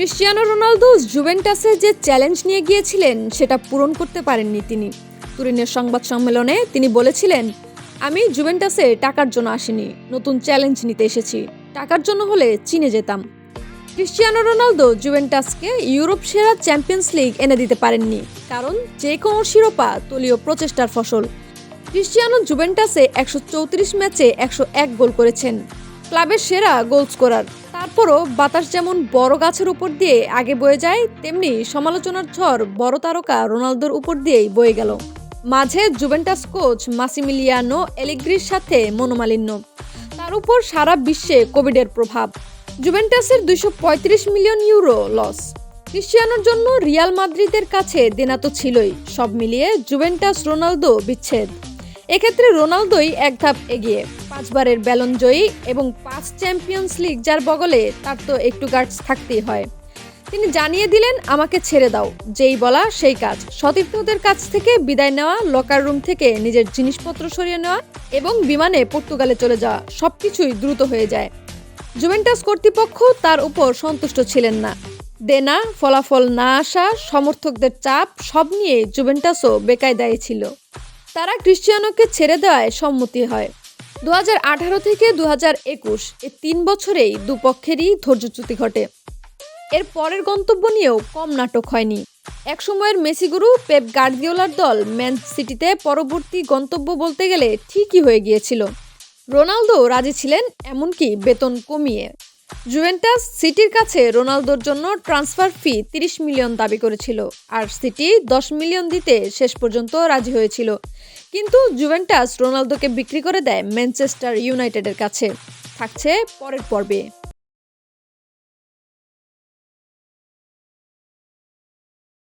Cristiano Ronaldo জুভেন্টাসে যে challenge নিয়ে গিয়েছিলেন, সেটা পূরণ করতে পারেননি তিনি। তুরিনের সংবাদ সম্মেলনে তিনি বলেছিলেন, আমি জুভেন্টাসে টাকার জন্য আসিনি, নতুন চ্যালেঞ্জ নিতে এসেছি, টাকার জন্য হলে চীনে যেতাম। ক্রিশ্চিয়ানো রোনালদো জুভেন্টাসকে ইউরোপ সেরা চ্যাম্পিয়ন্স লিগ এনে দিতে পারেননি, কারণ যে কোনো শিরোপা দলীয় প্রচেষ্টার ফসল। ক্রিশ্চিয়ানো জুভেন্টাসে একশো চৌত্রিশ ম্যাচে একশো এক গোল করেছেন, ক্লাবের সেরা গোল স্কোরার। তারপরও বাতাস যেমন বড় গাছের উপর দিয়ে আগে বয়ে যায়, তেমনি সমালোচনার ঝড় বড় তারকা রোনালদোর উপর দিয়েই বয়ে গেল। মাঝে জুভেন্টাস কোচ মাসিমিলিয়ানো এলিগ্রির সাথে মনোমালিন্য। তার উপর সারা বিশ্বে কোভিডের প্রভাব। জুভেন্টাসের দুইশো পঁয়ত্রিশ মিলিয়ন ইউরো লস। ক্রিশ্চিয়ানোর জন্য রিয়াল মাদ্রিদের কাছে দেনা তো ছিলই, সব মিলিয়ে জুভেন্টাস রোনালদো বিচ্ছেদ। এক্ষেত্রে রোনালদোই এক ধাপ এগিয়ে। পাঁচবারের ব্যালন জয়ী এবং পাঁচ চ্যাম্পিয়ন্স লিগ যার বগলে তার তো একটু গার্ডস থাকতেই হয়। তিনি জানিয়ে দিলেন, আমাকে ছেড়ে দাও। যেই বলা সেই কাজ। সতীর্থদের কাছ থেকে বিদায় নেওয়া লকার রুম থেকে নিজের জিনিসপত্র সরিয়ে নেওয়া এবং বিমানে পর্তুগালে চলে যাওয়া সবকিছুই দ্রুত হয়ে যায়। জুভেন্টাস কর্তৃপক্ষ তার উপর সন্তুষ্ট ছিলেন না। দেনা, ফলাফল না আসা, সমর্থকদের চাপ, সব নিয়ে জুভেন্টাসও বেকায়দায় ছিল। তারা ক্রিশ্চিয়ানোকে ছেড়ে দেওয়ায় সম্মতি হয়। দু হাজার আঠারো থেকে দু এই তিন বছরেই দুপক্ষেরই ধৈর্যচ্যুতি ঘটে। এর পরের গন্তব্য নিয়েও কম নাটক হয়নি। একসময়ের মেসিগুরু পেপ গার্দিওলার দল ম্যান সিটিতে পরবর্তী গন্তব্য বলতে গেলে ঠিকই হয়ে গিয়েছিল। রোনালদো রাজি ছিলেন, এমনকি বেতন কমিয়ে। জুভেন্টাস সিটির কাছে রোনালদোর জন্য ট্রান্সফার ফি তিরিশ মিলিয়ন দাবি করেছিল আর সিটি দশ মিলিয়ন দিতে শেষ পর্যন্ত রাজি হয়েছিল। কিন্তু জুভেন্টাস রোনালদোকে বিক্রি করে দেয় ম্যানচেস্টার ইউনাইটেডের কাছে। থাকছে পরের পর্বে।